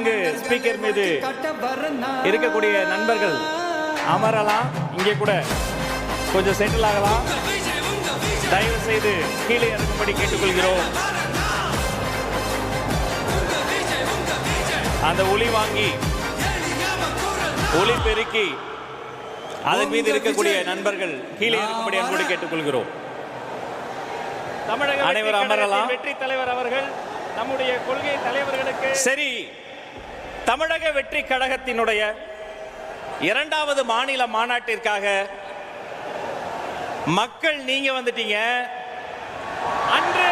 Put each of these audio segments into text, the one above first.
அங்கு ஸ்பீக்கர் மீது இருக்கக்கூடிய நண்பர்கள் அமரலாம். இங்கே கூட கொஞ்சம் செட்டில் ஆகலாம். தயவு செய்து கீழே இறங்கும்படி கேட்டுக்கொள்கிறோம். அந்த ஒளி வாங்கி ஒளி பெருக்கி அதன் மீது இருக்கக்கூடிய நண்பர்கள் கீழே இருக்கும்படி அன்போடு கேட்டுக்கொள்கிறோம். தமிழக அனைவரும் அமரலாம். வெற்றி தலைவர் அவர்கள் நம்முடைய கொள்கை தலைவர்களுக்கு சரி. தமிழக வெற்றி கழகத்தினுடைய இரண்டாவது மாநில மாநாட்டிற்காக மக்கள் நீங்க வந்துட்டீங்க. அன்று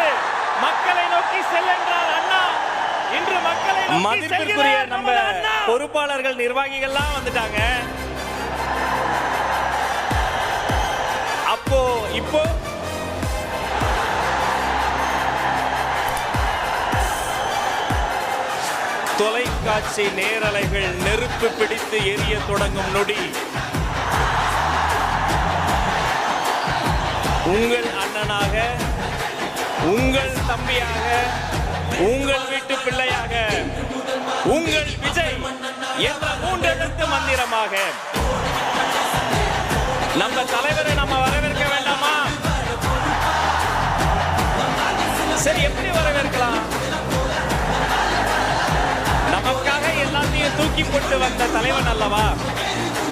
மக்களை நோக்கி செல்லென்றார் அண்ணா. இன்று மக்களை மதிப்பிற்குரிய நம்ம. பொறுப்பாளர்கள் நிர்வாகிகள்லாம் வந்துட்டாங்க. அப்போ இப்போ தொலைக்காட்சி நேரலைகள் நெருப்பு பிடித்து எரிய தொடங்கும் நொடி. உங்கள் அண்ணனாக உங்கள் தம்பியாக உங்கள் வீட்டு பிள்ளையாக உங்கள் விஜய் என்ற மூன்றெழுத்து மந்திரமாக. நம்ம தலைவரை நம்ம வரவேற்க வேண்டாமா? சரி எப்படி வரவேற்கலாம்? தூக்கி போட்டு வந்த தலைவன் அல்லவா?